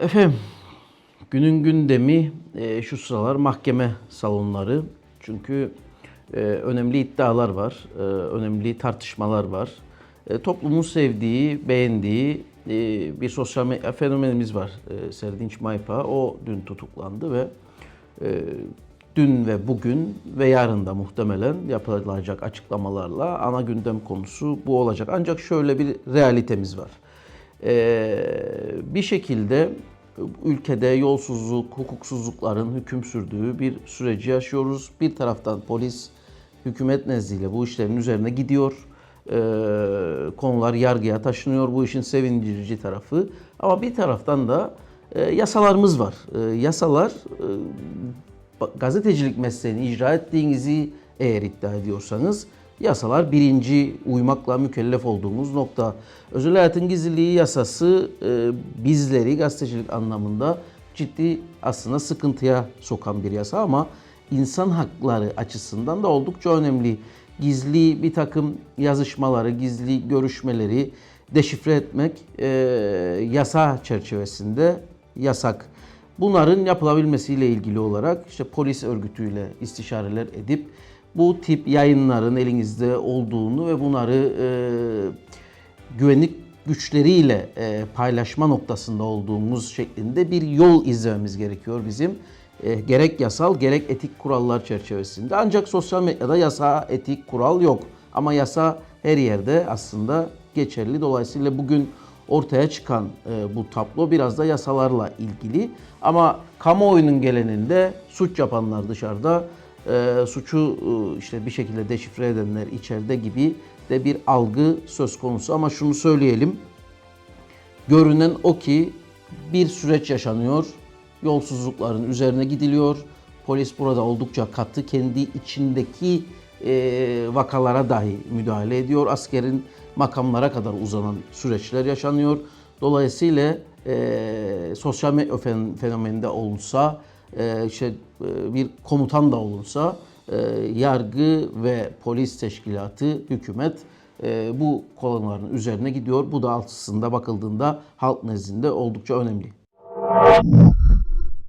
Efendim, günün gündemi e, şu sıralar mahkeme salonları. Çünkü e, önemli iddialar var, e, önemli tartışmalar var. E, toplumun sevdiği, beğendiği e, bir sosyal medya fenomenimiz var. E, Serdinç Maypa. O dün tutuklandı ve e, dün ve bugün ve yarın da muhtemelen yapılacak açıklamalarla ana gündem konusu bu olacak. Ancak şöyle bir realitemiz var. Ee, bir şekilde ülkede yolsuzluk, hukuksuzlukların hüküm sürdüğü bir süreci yaşıyoruz. Bir taraftan polis hükümet nezdiyle bu işlerin üzerine gidiyor. Ee, konular yargıya taşınıyor. Bu işin sevindirici tarafı. Ama bir taraftan da e, yasalarımız var. E, yasalar e, gazetecilik mesleğini icra ettiğinizi eğer iddia ediyorsanız yasalar birinci uymakla mükellef olduğumuz nokta. Özel hayatın gizliliği yasası e, bizleri gazetecilik anlamında ciddi aslında sıkıntıya sokan bir yasa ama insan hakları açısından da oldukça önemli. Gizli bir takım yazışmaları, gizli görüşmeleri deşifre etmek e, yasa çerçevesinde yasak. Bunların yapılabilmesiyle ilgili olarak işte polis örgütüyle istişareler edip bu tip yayınların elinizde olduğunu ve bunları e, güvenlik güçleriyle e, paylaşma noktasında olduğumuz şeklinde bir yol izlememiz gerekiyor bizim. E, gerek yasal gerek etik kurallar çerçevesinde. Ancak sosyal medyada yasa, etik, kural yok. Ama yasa her yerde aslında geçerli. Dolayısıyla bugün ortaya çıkan e, bu tablo biraz da yasalarla ilgili. Ama kamuoyunun geleninde suç yapanlar dışarıda, e, suçu e, işte bir şekilde deşifre edenler içeride gibi de bir algı söz konusu. Ama şunu söyleyelim, görünen o ki bir süreç yaşanıyor. Yolsuzlukların üzerine gidiliyor. Polis burada oldukça katı. Kendi içindeki e, vakalara dahi müdahale ediyor. Askerin makamlara kadar uzanan süreçler yaşanıyor. Dolayısıyla e, sosyal medya fen- fenomeninde olunsa, e, işte bir komutan da olunsa, e, yargı ve polis teşkilatı, hükümet e, bu konuların üzerine gidiyor. Bu da aslında bakıldığında halk nezdinde oldukça önemli.